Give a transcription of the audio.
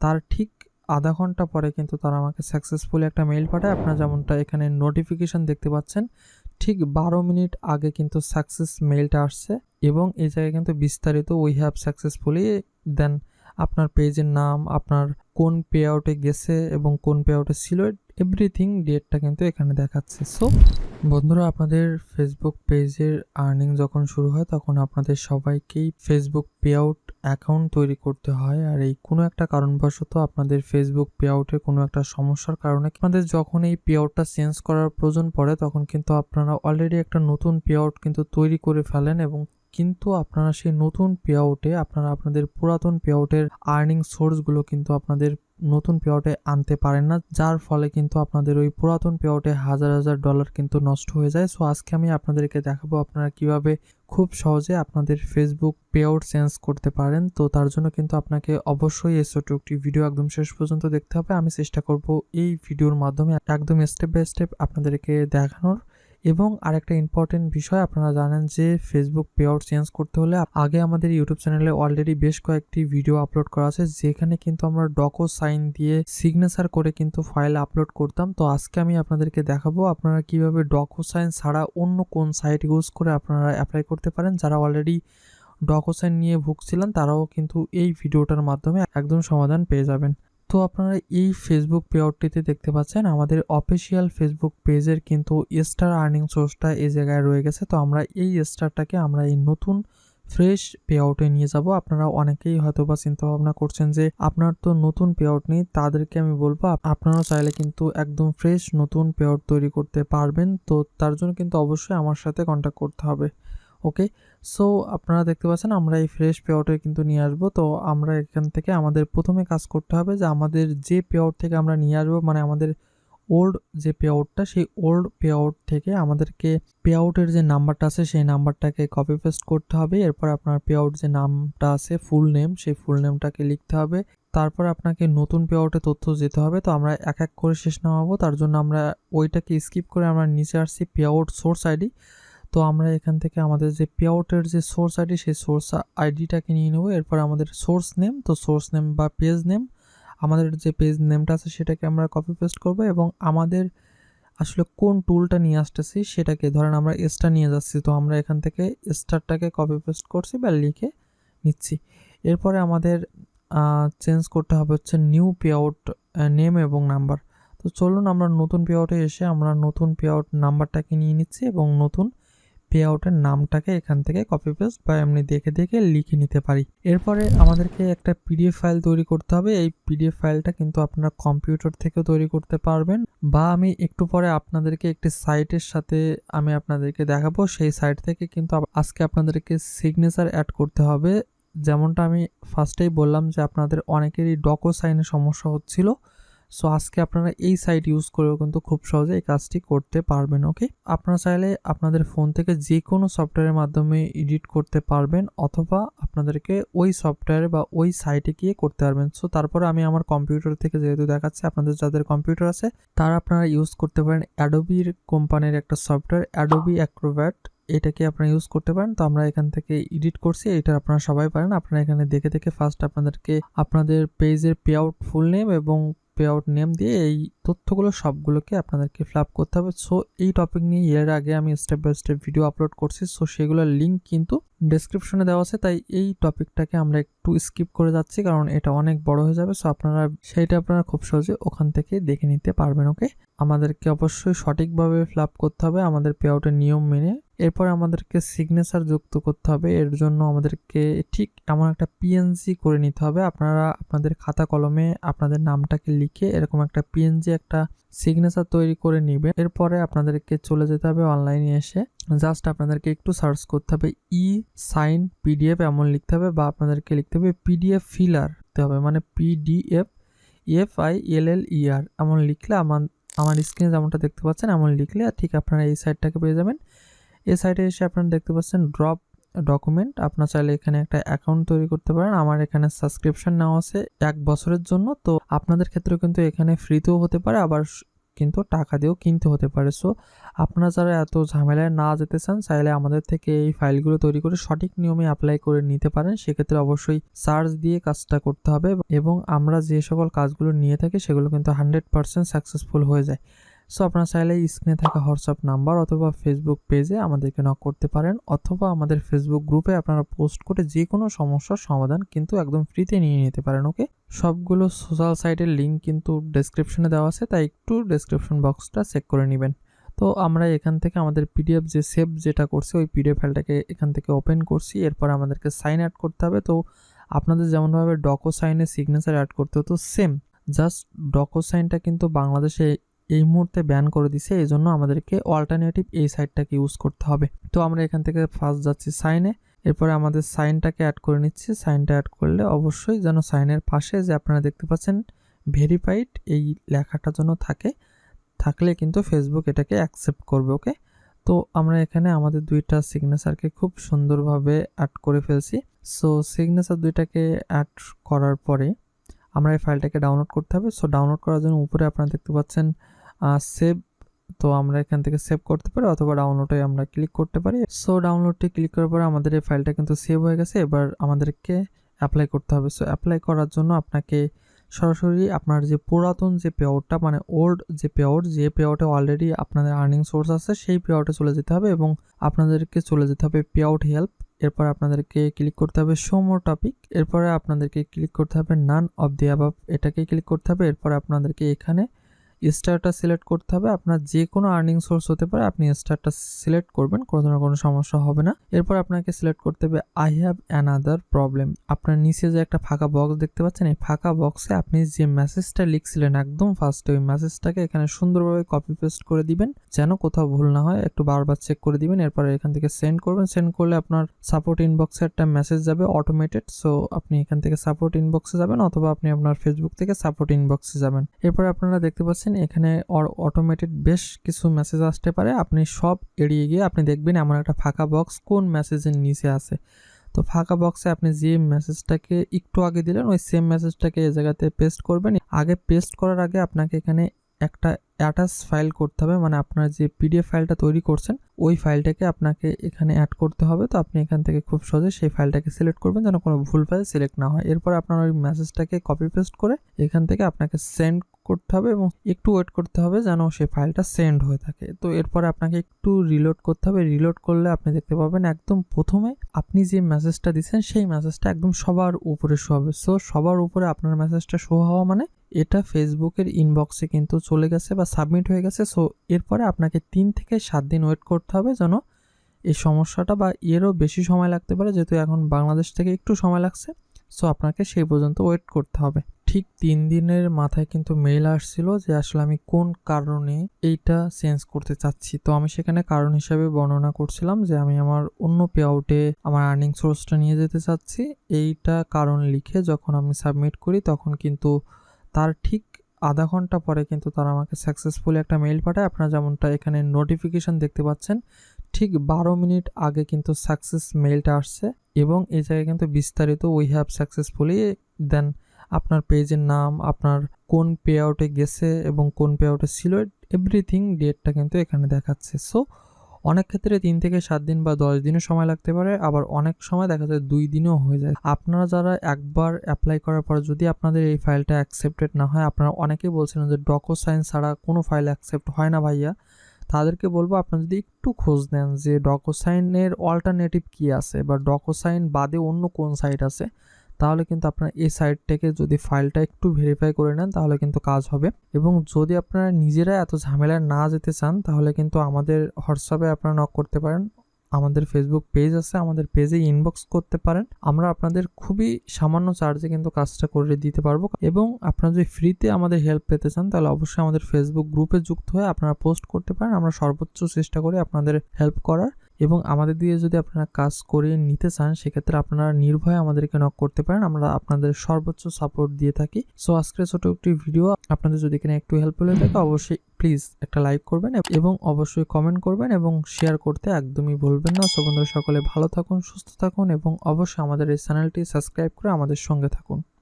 তার ঠিক আধা ঘণ্টা পরে কিন্তু তারা আমাকে সাকসেসফুলি একটা মেইল পাঠায়। আপনারা যেমনটা এখানে নোটিফিকেশান দেখতে পাচ্ছেন, ঠিক বারো মিনিট আগে কিন্তু সাকসেস মেইলটা আসছে এবং এই জায়গায় কিন্তু বিস্তারিত উই হ্যাভ সাকসেসফুলি দেন আপনার পেজের নাম, আপনার কোন পে আউটে গেছে এবং কোন পে আউটে ছিল এভরিথিং ডেটটা কিন্তু এখানে দেখাচ্ছে। সো বন্ধুরা, আপনাদের ফেসবুক পেজের আর্নিং যখন শুরু হয়, তখন আপনাদের সবাইকেই ফেসবুক পে আউট অ্যাকাউন্ট তৈরি করতে হয়। আর এই কোনো একটা কারণবশত আপনাদের ফেসবুক পে আউটের কোনো একটা সমস্যার কারণে আপনাদের যখন এই পে আউটটা চেঞ্জ করার প্রয়োজন পড়ে, তখন কিন্তু আপনারা অলরেডি একটা নতুন পে আউট কিন্তু তৈরি করে ফেলেন এবং কিন্তু আপনারা সেই নতুন পে আউটে আপনারা আপনাদের পুরাতন পে আউটের আর্নিং সোর্সগুলো কিন্তু আপনাদের নতুন পে আউটে আনতে পারেন না, যার ফলে কিন্তু আপনাদের ওই পুরাতন পে আউটে হাজার হাজার ডলার কিন্তু নষ্ট হয়ে যায়। সো আজকে আমি আপনাদেরকে দেখাবো আপনারা কীভাবে খুব সহজে আপনাদের ফেসবুক পে আউট চেঞ্জ করতে পারেন। তো, তার জন্য কিন্তু আপনাকে অবশ্যই এই একটি ভিডিও একদম শেষ পর্যন্ত দেখতে হবে। আমি চেষ্টা করব এই ভিডিওর মাধ্যমে একদম স্টেপ বাই স্টেপ আপনাদেরকে দেখানোর। এবং আরেকটা ইম্পর্টেন্ট বিষয়, আপনারা জানেন যে ফেসবুক পে আউট চেঞ্জ করতে হলে আগে আমাদের ইউটিউব চ্যানেলে অলরেডি বেশ কয়েকটি ভিডিও আপলোড করা আছে, যেখানে কিন্তু আমরা ডকো সাইন দিয়ে সিগনেচার করে কিন্তু ফাইল আপলোড করতাম। তো আজকে আমি আপনাদেরকে দেখাবো আপনারা কীভাবে ডকো সাইন ছাড়া অন্য কোন সাইট ইউজ করে আপনারা অ্যাপ্লাই করতে পারেন। যারা অলরেডি ডকো সাইন নিয়ে ভুগছিলেন, তারাও কিন্তু এই ভিডিওটার মাধ্যমে একদম সমাধান পেয়ে যাবেন। তো আপনারা এই ফেসবুক পে আউটটিতে দেখতে পাচ্ছেন, আমাদের অফিসিয়াল ফেসবুক পেজের কিন্তু স্টার আর্নিং সোর্সটা এই জায়গায় রয়ে গেছে। তো আমরা এই স্টারটাকে আমরা এই নতুন ফ্রেশ পে নিয়ে যাব। আপনারা অনেকেই হয়তো বা চিন্তা ভাবনা করছেন যে, আপনার তো নতুন পে নেই, তাদেরকে আমি বলব আপনারাও চাইলে কিন্তু একদম ফ্রেশ নতুন পে তৈরি করতে পারবেন। তো তার জন্য কিন্তু অবশ্যই আমার সাথে কন্ট্যাক্ট করতে হবে। ওকে সো আপনারা দেখতে পাচ্ছেন আমরা এই ফ্রেশ পে আউটে কিন্তু নিয়ে আসব। তো আমরা এখান থেকে আমাদের প্রথমে কাজ করতে হবে যে আমাদের যে পে আউট থেকে আমরা নিয়ে আসব মানে আমাদের ওল্ড যে পে আউটটা সেই ওল্ড পে আউট থেকে আমাদেরকে পে আউটের যে নাম্বারটা আছে, সেই নাম্বারটাকে কপি পেস্ট করতে হবে। এরপর আপনার পে আউট যে নামটা আছে ফুল নেম সেই ফুল নেমটাকে লিখতে হবে। তারপর আপনাকে নতুন পে আউটে তথ্য যেতে হবে। তো আমরা এক এক করে শেষ নামাবো। তার জন্য আমরা ওইটাকে স্কিপ করে আমরা নিচে আসছি পে আউট সোর্স আইডি তো আমরা এখান থেকে আমাদের যে পে আউটের যে সোর্স আইডি সেই সোর্স আইডিটাকে নিয়ে নেব। এরপর আমাদের সোর্স নেম তো সোর্স নেম বা পেজ নেম আমাদের যে পেজ নেমটা আছে সেটাকে আমরা কপি পেস্ট করব এবং আমাদের আসলে কোন টুলটা নিয়ে আসতেছি সেটাকে, ধরেন আমরা স্টার নিয়ে যাচ্ছি, তো আমরা এখান থেকে স্টারটাকে কপি পেস্ট করছি বা লিখে নিচ্ছি। এরপরে আমাদের চেঞ্জ করতে হবে হচ্ছে নিউ পে আউট নেম এবং নাম্বার তো চলুন আমরা নতুন পে আউটে এসে আমরা নতুন পে আউট নাম্বারটাকে নিয়ে নিচ্ছি এবং নতুন পে আউটের নামটাকে এখান থেকে কপি পেস্ট বা এমনি দেখে দেখে লিখে নিতে পারি। এরপরে আমাদেরকে একটা পিডিএফ ফাইল তৈরি করতে হবে। এই পিডিএফ ফাইলটা কিন্তু আপনারা কম্পিউটার থেকেও তৈরি করতে পারবেন বা আমি একটু পরে আপনাদেরকে একটি সাইটের সাথে আমি আপনাদেরকে দেখাবো। সেই সাইট থেকে কিন্তু আজকে আপনাদেরকে সিগনেচার অ্যাড করতে হবে। যেমনটা আমি ফার্স্টেই বললাম যে আপনাদের অনেকেরই ডকো সাইনের সমস্যা হচ্ছিল। সো আজকে আপনারা এই সাইট ইউজ করেও কিন্তু খুব সহজে এই কাজটি করতে পারবেন ওকে আপনারা চাইলে আপনাদের ফোন থেকে যে কোনো সফটওয়্যারের মাধ্যমে এডিট করতে পারবেন অথবা আপনাদেরকে ওই সফটওয়্যারে বা ওই সাইটে গিয়ে করতে পারবেন। সো তারপরে আমি আমার কম্পিউটার থেকে যেহেতু দেখাচ্ছি, আপনাদের যাদের কম্পিউটার আছে, তারা আপনারা ইউজ করতে পারেন অ্যাডোবির কোম্পানির একটা সফটওয়্যার অ্যাডোবি অ্যাক্রোভ্যাট এটাকে আপনারা ইউজ করতে পারেন। তো আমরা এখান থেকে এডিট করছি, এটা আপনারা সবাই পারেন। আপনারা এখানে দেখে দেখে ফার্স্ট আপনাদেরকে আপনাদের পেজের পে আউট ফুল নেম এবং পে আউট নেম দিয়ে এই তথ্যগুলো সবগুলোকে আপনাদেরকে ফিল আপ করতে হবে। সো এই টপিক নিয়ে এর আগে আমি step by step video upload করছি। সো সেগুলোর লিঙ্ক কিন্তু ডেসক্রিপশনে দেওয়া আছে। তাই এই টপিকটাকে আমরা একটু স্কিপ করে যাচ্ছি, কারণ এটা অনেক বড় হয়ে যাবে। সো আপনারা সেইটা আপনারা খুব সহজে ওখান থেকে দেখে নিতে পারবেন ওকে আমাদেরকে অবশ্যই সঠিকভাবে ফিল আপ করতে হবে আমাদের পে আউটের নিয়ম মেনে। এরপর আমাদেরকে সিগনেচার যুক্ত করতে হবে। এর জন্য আমাদেরকে ঠিক এমন একটা পিএনজি করে নিতে হবে। আপনারা আপনাদের খাতা কলমে আপনাদের নামটাকে লিখে এরকম একটা পিএনজি একটা সিগনেচার তৈরি করে নেবেন এরপরে আপনাদেরকে চলে যেতে হবে অনলাইনে এসে। জাস্ট আপনাদেরকে একটু সার্চ করতে হবে ই সাইন পিডিএফ এমন লিখতে হবে বা আপনাদেরকে লিখতে হবে পিডিএফ ফিলার দিতে হবে মানে PDF F I L L E R এমন লিখলে আমার আমার স্ক্রিনে যেমনটা দেখতে পাচ্ছেন, এমন লিখলে ঠিক আপনারা এই সাইটটাকে পেয়ে যাবেন। এই সাইটে এসে আপনারা দেখতে পাচ্ছেন ড্রপ ডকুমেন্ট আপনার চাইলে এখানে একটা অ্যাকাউন্ট তৈরি করতে পারেন। আমার এখানে সাবস্ক্রিপশন নেওয়া আছে এক বছরের জন্য। তো আপনাদের ক্ষেত্রেও কিন্তু এখানে ফ্রিতেও হতে পারে, আবার কিন্তু টাকা দিয়েও কিনতে হতে পারে। সো আপনারা যারা এত ঝামেলায় না যেতে চান, চাইলে আমাদের থেকে এই ফাইলগুলো তৈরি করে সঠিক নিয়মে অ্যাপ্লাই করে নিতে পারেন। সেক্ষেত্রে অবশ্যই চার্জ দিয়ে কাজটা করতে হবে এবং আমরা যে সকল কাজগুলো নিয়ে থাকি, সেগুলো কিন্তু হান্ড্রেড পারসেন্ট সাকসেসফুল হয়ে যায়। সো আপনারা চাইলে স্ক্রিনে থাকা হোয়াটসঅ্যাপ নাম্বার অথবা ফেসবুক পেজে আমাদেরকে নক করতে পারেন, অথবা আমাদের ফেসবুক গ্রুপে আপনারা পোস্ট করে যে কোনো সমস্যার সমাধান কিন্তু একদম ফ্রিতে নিয়ে নিতে পারেন ওকে সবগুলো সোশ্যাল সাইটের লিঙ্ক কিন্তু ডেসক্রিপশনে দেওয়া আছে, তাই একটু ডেসক্রিপশন বক্সটা চেক করে নেবেন। তো, আমরা এখান থেকে আমাদের পিডিএফ যে সেভ যেটা করছে, ওই পিডিএফ ফাইলটাকে এখান থেকে ওপেন করছি, এরপর আমাদেরকে সাইন অ্যাড করতে হবে। তো, আপনাদের যেমনভাবে ডকো সাইনে সিগনেচার অ্যাড করতে হতো সেম জাস্ট ডকো সাইনটা কিন্তু বাংলাদেশে এই মুহূর্তে ব্যান করে দিছে এই জন্য আমাদেরকে অল্টারনেটিভ এই সাইটটাকে ইউজ করতে হবে। তো আমরা এখান থেকে ফার্স্ট যাচ্ছি সাইনে এরপরে আমাদের সাইনটাকে অ্যাড করে নিচ্ছি। সাইনটা অ্যাড করলে অবশ্যই যেন সাইনের পাশে যে আপনারা দেখতে পাচ্ছেন ভেরিফাইড এই লেখাটা যেন থাকে, থাকলে কিন্তু ফেসবুক এটাকে অ্যাকসেপ্ট করবে ওকে তো আমরা এখানে আমাদের দুইটা সিগনেচারকে খুব সুন্দরভাবে অ্যাড করে ফেলছি। সো সিগনেচার দুইটাকে অ্যাড করার পরে আমরা এই ফাইলটাকে ডাউনলোড করতে হবে। সো ডাউনলোড করার জন্য উপরে আপনারা দেখতে পাচ্ছেন সেভ তো আমরা এখান থেকে সেভ করতে পারি অথবা ডাউনলোডে আমরা ক্লিক করতে পারি। সো ডাউনলোডটি ক্লিক করার পরে আমাদের এই ফাইলটা কিন্তু সেভ হয়ে গেছে। এবার আমাদেরকে অ্যাপ্লাই করতে হবে। সো অ্যাপ্লাই করার জন্য আপনাকে সরাসরি আপনার যে পুরাতন যে পেআউটটা মানে ওল্ড যে পেআউট যে পেআউটে অলরেডি আপনাদের আর্নিং সোর্স আছে, সেই পেআউটে চলে যেতে হবে এবং আপনাদেরকে চলে যেতে হবে পেআউট হেল্প এরপর আপনাদেরকে ক্লিক করতে হবে মোর টপিক এরপরে আপনাদেরকে ক্লিক করতে হবে নান অফ দি অ্যাবাভ এটাকে ক্লিক করতে হবে। এরপর আপনাদেরকে এখানে স্টারটা সিলেক্ট করতে হবে। আপনার যে কোনো আর্নিং সোর্স হতে পারে, আপনি স্টারটা সিলেক্ট করবেন, কোনো ধরনের কোনো সমস্যা হবে না। এরপর আপনাকে সিলেক্ট করতে হবে আই হ্যাভ অ্যানাদার প্রবলেম আপনার নিচে যে একটা ফাঁকা বক্স দেখতে পাচ্ছেন, এই ফাঁকা বক্সে আপনি যে মেসেজটা লিখছিলেন, একদম ফার্স্টে ওই মেসেজটাকে এখানে সুন্দরভাবে কপি পেস্ট করে দিবেন, যেন কোথাও ভুল না হয়, একটু বারবার চেক করে দিবেন, এরপর এখান থেকে সেন্ড করবেন। সেন্ড করলে আপনার সাপোর্ট ইনবক্সে একটা মেসেজ যাবে অটোমেটেড সো আপনি এখান থেকে সাপোর্ট ইনবক্সে যাবেন, অথবা আপনি আপনার ফেসবুক থেকে সাপোর্ট ইনবক্সে যাবেন। এরপর আপনারা দেখতে পাচ্ছেন এখানে অটোমেটেড বেশ কিছু মেসেজ আসতে পারে। আপনি সব এড়িয়ে গিয়ে আপনি দেখবেন এমন একটা ফাঁকা বক্স কোন মেসেজের নিচে আছে। তো ফাঁকা বক্সে আপনি যে মেসেজটাকে একটু আগে দিলেন, ওই সেম মেসেজটাকে এই জায়গাতে পেস্ট করবেন। আগে পেস্ট করার আগে আপনাকে এখানে একটা অ্যাটাচ ফাইল করতে হবে। মানে আপনার যে পিডিএফ ফাইলটা তৈরি করছেন, ওই ফাইলটাকে আপনাকে এখানে অ্যাড করতে হবে। তো আপনি এখান থেকে খুব সহজে সেই ফাইলটাকে সিলেক্ট করবেন, যেন কোনো ভুল ফাইল সিলেক্ট না হয়। এরপর আপনার ওই মেসেজটাকে কপি পেস্ট করে এখান থেকে আপনাকে সেন্ড করতে হবে এবং একটু ওয়েট করতে হবে যেন সেই ফাইলটা সেন্ড হয়ে থাকে। তো এরপরে আপনাকে একটু রিলোড করতে হবে। রিলোড করলে আপনি দেখতে পাবেন একদম প্রথমে আপনি যে মেসেজটা দিচ্ছেন, সেই মেসেজটা একদম সবার উপরে শো হবে। সো সবার উপরে আপনার মেসেজটা শো হওয়া মানে এটা ফেসবুকের ইনবক্সে কিন্তু চলে গেছে বা সাবমিট হয়ে গেছে। সো এরপরে আপনাকে তিন থেকে সাত দিন ওয়েট করতে হবে যেন এই সমস্যাটা বা এরও বেশি সময় লাগতে পারে, যেহেতু এখন বাংলাদেশ থেকে একটু সময় লাগছে। সো আপনাকে সেই পর্যন্ত ওয়েট করতে হবে। ঠিক তিন দিনের মাথায় কিন্তু মেইল আসছিল যে আসলে আমি কোন কারণে এইটা চেঞ্জ করতে চাচ্ছি। তো আমি সেখানে কারণ হিসাবে বর্ণনা করছিলাম যে আমি আমার অন্য পে আউটে আমার আর্নিং সোর্সটা নিয়ে যেতে চাচ্ছি। এইটা কারণ লিখে যখন আমি সাবমিট করি তখন কিন্তু তার ঠিক আধা ঘণ্টা পরে কিন্তু তারা আমাকে সাকসেসফুলি একটা মেইল পাঠায়। আপনারা যেমনটা এখানে নোটিফিকেশন দেখতে পাচ্ছেন, ঠিক বারো মিনিট আগে কিন্তু সাকসেস মেইলটা আসছে এবং এই জায়গায় কিন্তু বিস্তারিত উই হ্যাভ সাকসেসফুলি দেন আপনার পেজের নাম, আপনার কোন পে আউটে গেছে এবং কোন পে আউটে ছিল এভরিথিং ডেটটা কিন্তু এখানে দেখাচ্ছে। সো অনেক ক্ষেত্রে তিন থেকে সাত দিন বা দশ দিনও সময় লাগতে পারে, আবার অনেক সময় দেখা যায় দুই দিনও হয়ে যায়। আপনারা যারা একবার অ্যাপ্লাই করার পর যদি আপনাদের এই ফাইলটা অ্যাকসেপ্টেড না হয়, আপনারা অনেকেই বলছিলেন যে ডকো সাইন ছাড়া কোনো ফাইল অ্যাকসেপ্ট হয় না ভাইয়া। তাদেরকে বলব, আপনারা যদি একটু খোঁজ নেন যে ডকোসাইনের অল্টারনেটিভ কী আছে বা ডকোসাইন বাদে অন্য কোন সাইট আছে তাহলে কিন্তু আপনার এই সাইট থেকে যদি ফাইলটা একটু ভেরিফাই করে নেন, তাহলে কিন্তু কাজ হবে। এবং যদি আপনারা নিজেরা এত ঝামেলায় না যেতে চান, তাহলে কিন্তু আমাদের হোয়াটসঅ্যাপে আপনারা নক করতে পারেন। আমাদের ফেসবুক পেজ আছে, আমাদের পেজে ইনবক্স করতে পারেন। আমরা আপনাদের খুবই সামান্য চার্জে কিন্তু কাজটা করে দিতে পারব। এবং আপনারা যদি ফ্রিতে আমাদের হেল্প পেতে চান, তাহলে অবশ্যই আমাদের ফেসবুক গ্রুপে যুক্ত হয়ে আপনারা পোস্ট করতে পারেন। আমরা সর্বোচ্চ চেষ্টা করি আপনাদের হেল্প করার। এবং আমাদের দিয়ে যদি আপনারা কাজ করে নিতে চান, সেক্ষেত্রে আপনারা নির্ভয়ে আমাদেরকে নক করতে পারেন। আমরা আপনাদের সর্বোচ্চ সাপোর্ট দিয়ে থাকি। সো আজকের ছোট একটি ভিডিও আপনাদের যদি এখানে একটু হেল্প হয়ে থাকে, অবশ্যই প্লিজ একটা লাইক করবেন এবং অবশ্যই কমেন্ট করবেন এবং শেয়ার করতে একদমই ভুলবেন না। সো বন্ধুরা, সকলে ভালো থাকুন, সুস্থ থাকুন এবং অবশ্যই আমাদের এই চ্যানেলটি সাবস্ক্রাইব করে আমাদের সঙ্গে থাকুন।